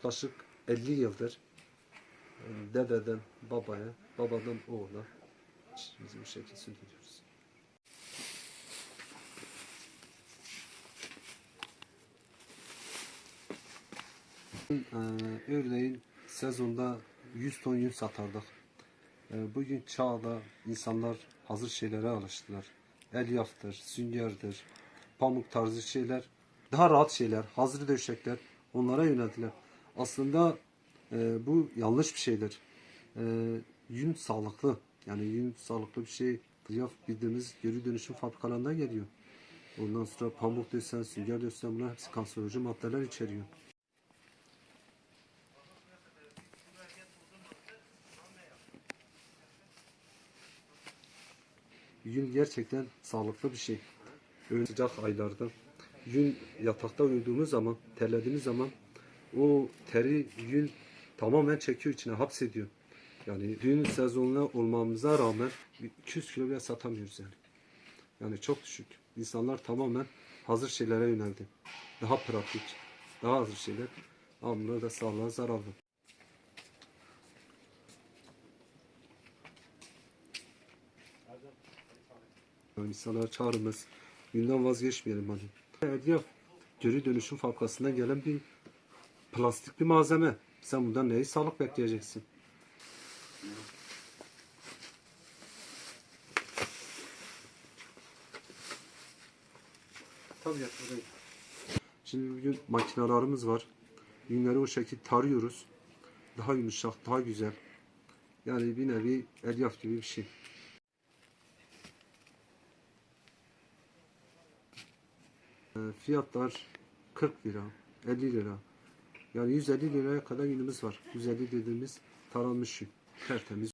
yaklaşık 50 yıldır e, dededen babaya, babadan oğula işimizi bu şekilde sürdürüyoruz. Ee, örneğin sezonda 100 ton yün satardık. Ee, bugün çağda insanlar hazır şeylere alıştılar. Elyafdır, süngerdir, pamuk tarzı şeyler, daha rahat şeyler, hazır döşekler onlara yöneldiler. Aslında e, bu yanlış bir şeydir. E, yün sağlıklı. Yani yün sağlıklı bir şey. Elyaf bildiğimiz geri dönüşüm fabrikalarından geliyor. Ondan sonra pamuk desen, sünger desen bunlar hepsi kanserojen maddeler içeriyor. Yün gerçekten sağlıklı bir şey. Öyle sıcak aylarda yün yatakta uyuduğumuz zaman, terlediğimiz zaman o teri yün tamamen çekiyor içine, hapsediyor. Yani düğün sezonuna olmamıza rağmen 200 kilo bile satamıyoruz yani. Yani çok düşük. İnsanlar tamamen hazır şeylere yöneldi. Daha pratik, daha hazır şeyler. Ama da sağlığa zararlı. Yani insanlara çağrımız, günden vazgeçmeyelim hani. Elyaf, geri dönüşüm fabrikasından gelen bir plastik bir malzeme. Sen bundan neyi sağlık bekleyeceksin? Tabii yapıyorum. Şimdi bugün makinelerimiz var. Yünleri o şekilde tarıyoruz. Daha yumuşak, daha güzel. Yani bir nevi elyaf gibi bir şey. E, Fiyatlar 40 lira, 50 lira. Yani 150 liraya kadar yünümüz var. 150 dediğimiz taranmış. Tertemiz.